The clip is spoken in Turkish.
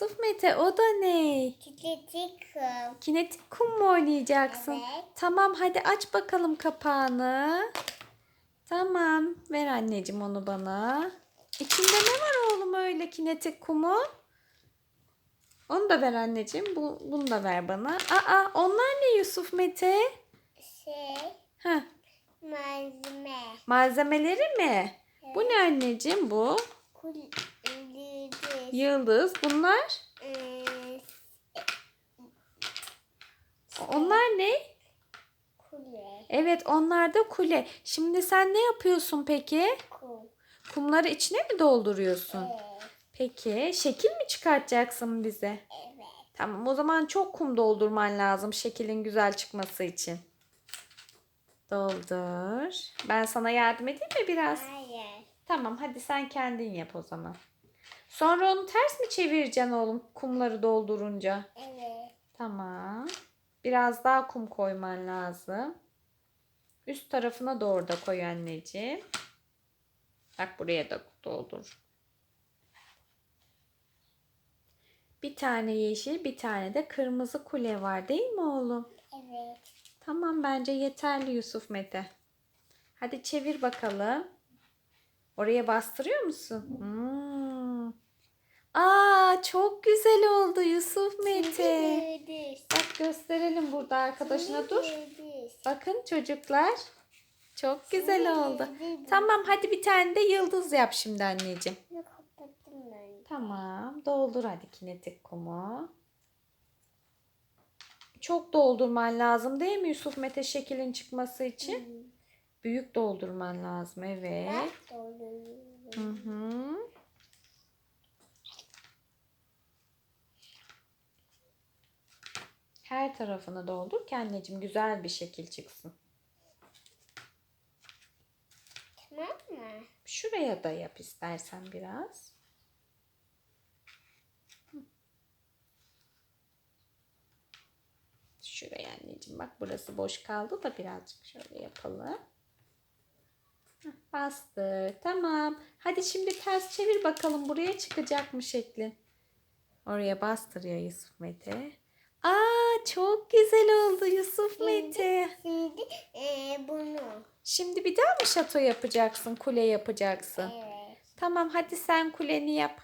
Yusuf Mete o da ne? Küçücük kum. Kinetik kum mu oynayacaksın? Evet. Tamam hadi aç bakalım kapağını. Tamam ver anneciğim onu bana. İçinde ne var oğlum öyle kinetik kumu? Onu da ver anneciğim. Bu, bunu da ver bana. Aa onlar ne Yusuf Mete? Şey, Heh, malzeme. malzemeleri mi? Bu ne anneciğim bu? Kul. Yıldız. Bunlar? Ee, Onlar ne? kule. Evet onlar da kule. Şimdi sen ne yapıyorsun peki? Kum. Kumları içine mi dolduruyorsun? Evet. Peki şekil mi çıkartacaksın bize? Evet. Tamam o zaman çok kum doldurman lazım şekilin güzel çıkması için. Doldur. Ben sana yardım edeyim mi biraz? Hayır. Tamam hadi sen kendin yap o zaman. Sonra onu ters mi çevireceksin oğlum kumları doldurunca? Evet. Tamam. Biraz daha kum koyman lazım. Üst tarafına doğru da koy anneciğim. Bak buraya da doldur. Bir tane yeşil, bir tane de kırmızı kule var değil mi oğlum? Evet. Tamam bence yeterli Yusuf Mete. Hadi çevir bakalım. Oraya bastırıyor musun? Hmm. Aa çok güzel oldu Yusuf Mete. Bak gösterelim burada arkadaşına dur. Bakın çocuklar. Çok güzel oldu. Tamam hadi bir tane de yıldız yap şimdi anneciğim. Tamam doldur hadi kinetik kumu. Çok doldurman lazım değil mi Yusuf Mete şekilin çıkması için? Büyük doldurman lazım evet. Hı hı. Her tarafını doldur ki anneciğim güzel bir şekil çıksın. Tamam mı? Şuraya da yap istersen biraz. Şuraya anneciğim bak burası boş kaldı da birazcık şöyle yapalım. Heh, Bastır. Tamam. Hadi şimdi ters çevir bakalım buraya çıkacak mı şeklin? Oraya bastır ya Yusuf Mete. Aa çok güzel oldu Yusuf Mete. Şimdi e, bunu. Şimdi bir daha mı şato yapacaksın, kule yapacaksın? Evet. Tamam hadi sen kuleni yap.